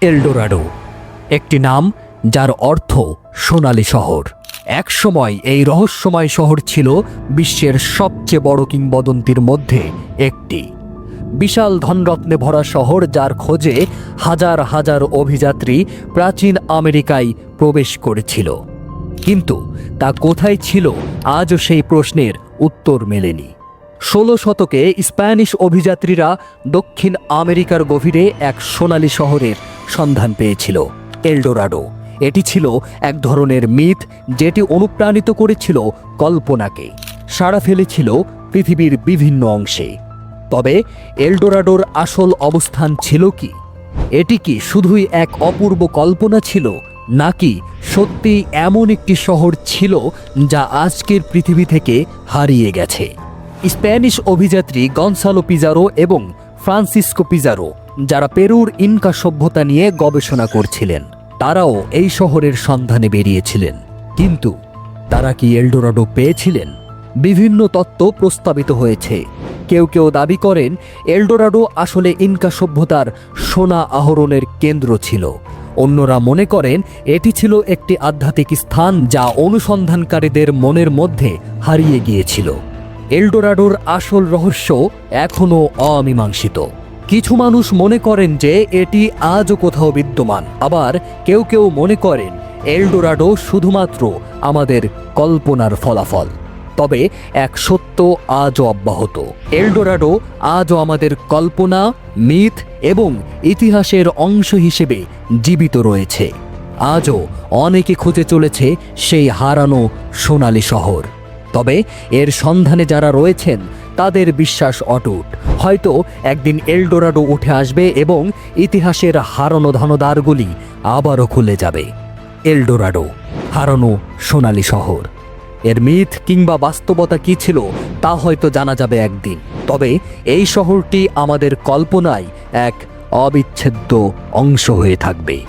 Eldorado, একটি নাম যার অর্থ সোনালী শহর। একসময় এই রহস্যময় শহর ছিল বিশ্বের সবচেয়ে বড় কিংবদন্তির মধ্যে একটি। বিশাল ধনরত্নে ভরা শহর যার খোঁজে হাজার হাজার অভিযাত্রী প্রাচীন আমেরিকায় প্রবেশ করেছিল। কিন্তু তা কোথায় ছিল, আজও সেই প্রশ্নের উত্তর মেলেনি। ষোলো শতকে স্প্যানিশ অভিযাত্রীরা দক্ষিণ আমেরিকার গভীরে এক সোনালী শহরের সন্ধান পেয়েছিল, এলডোরাডো। এটি ছিল এক ধরনের মিথ যেটি অনুপ্রাণিত করেছিল কল্পনাকে। সাড়া ফেলেছিল পৃথিবীর বিভিন্ন অংশে। তবে এলডোরাডোর আসল অবস্থান ছিল কি? এটি কি শুধুই এক অপূর্ব কল্পনা ছিল, নাকি সত্যি এমন একটি শহর ছিল যা আজকের পৃথিবী থেকে হারিয়ে গেছে? স্প্যানিশ অভিযাত্রী গনসালো পিজারো এবং ফ্রান্সিসকো পিজারো, যারা পেরুর ইনকা সভ্যতা নিয়ে গবেষণা করছিলেন, তারাও এই শহরের সন্ধানে বেরিয়েছিলেন। কিন্তু তারা কি এলডোরাডো পেয়েছিলেন? বিভিন্ন তত্ত্ব প্রস্তাবিত হয়েছে। কেউ কেউ দাবি করেন, এলডোরাডো আসলে ইনকা সভ্যতার সোনা আহরণের কেন্দ্র ছিল। অন্যরা মনে করেন, এটি ছিল একটি আধ্যাত্মিক স্থান যা অনুসন্ধানকারীদের মনের মধ্যে হারিয়ে গিয়েছিল। এলডোরাডোর আসল রহস্য এখনও অমীমাংসিত। কিছু মানুষ মনে করেন যে এটি আজও কোথাও বিদ্যমান। আবার কেউ কেউ মনে করেন এলডোরাডো শুধুমাত্র আমাদের কল্পনার ফলাফল। তবে এক সত্য আজও অব্যাহত। এলডোরাডো আজও আমাদের কল্পনা, মিথ এবং ইতিহাসের অংশ হিসেবে জীবিত রয়েছে। আজও অনেকে খুঁজে চলেছে সেই হারানো সোনালি শহর। তবে এর সন্ধানে যারা রয়েছেন, তাদের বিশ্বাস অটুট। হয়তো একদিন এলডোরাডো উঠে আসবে এবং ইতিহাসের হারানো ধনদারগুলি আবারও খুলে যাবে। এলডোরাডো, হারানো সোনালী শহর। এর মিথ কিংবা বাস্তবতা কি ছিল, তা হয়তো জানা যাবে একদিন। তবে এই শহরটি আমাদের কল্পনায় এক অবিচ্ছেদ্য অংশ হয়ে থাকবে।